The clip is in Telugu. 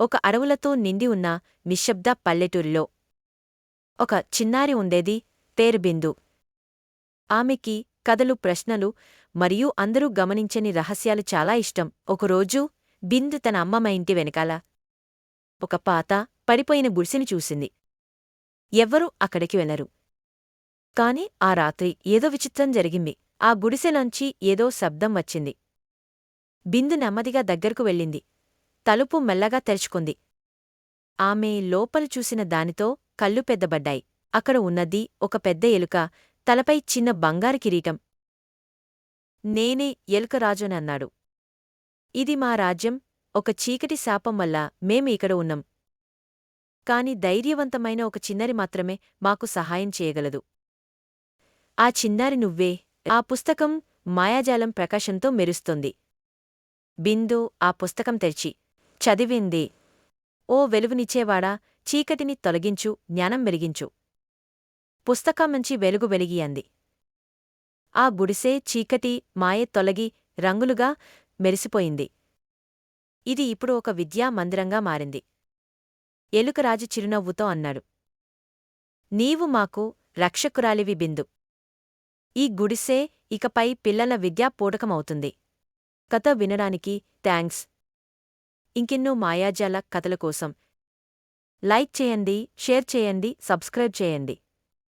ఒక అడవులతో నిండి ఉన్న నిశ్శబ్ద పల్లెటూరిలో. ఒక చిన్నారి ఉండేది పేరు బిందు ఆమెకి కథలు ప్రశ్నలు మరియు అందరూ గమనించని రహస్యాలు చాలా ఇష్టం. ఒకరోజు బిందు తన అమ్మమ్మ ఇంటి వెనకాల ఒక పాత పడిపోయిన గుడిసెని చూసింది. ఎవ్వరూ అక్కడికి వెళ్ళరు. కాని ఆ రాత్రి ఏదో విచిత్రం జరిగింది. ఆ గుడిసెలోంచి ఏదో శబ్దం వచ్చింది. బిందు నెమ్మదిగా దగ్గరకు వెళ్ళింది. తలుపు మెల్లగా తెరుచుకుంది. ఆమె లోపల చూసిన దానితో కళ్ళు పెద్దబడ్డాయి. అక్కడ ఉన్నది ఒక పెద్ద ఎలుక తలపై చిన్న బంగారు కిరీటం. నేనే ఎలుకరాజునన్నాడు ఇది మా రాజ్యం ఒక చీకటి శాపం వల్ల మేము ఇక్కడ ఉన్నాం. కాని ధైర్యవంతమైన ఒక చిన్నరి మాత్రమే మాకు సహాయం చేయగలదు. ఆ చిన్నారి నువ్వే. ఆ పుస్తకం మాయాజాలం ప్రకాశంతో మెరుస్తోంది. బిందు ఆ పుస్తకం తెరిచి చదివింది. ఓ వెలుగునిచ్చేవాడా చీకటిని తొలగించు జ్ఞానం వెలిగించు. నుంచి వెలుగు వెలిగి అంది. ఆ గుడిసే చీకటి మాయ తొలగి రంగులుగా మెరిసిపోయింది. ఇది ఇప్పుడు ఒక విద్యా మందిరంగా మారింది. ఎలుకరాజు చిరునవ్వుతో అన్నాడు. నీవు మాకు రక్షకురాలివి బిందు. ఈ గుడిసే ఇకపై పిల్లల విద్యా పూటకమవుతుంది. కథ వినడానికి థ్యాంక్స్ ఇంకెన్నో మాయాజాల కథల కోసం లైక్ చేయండి షేర్ చేయండి సబ్స్క్రైబ్ చేయండి.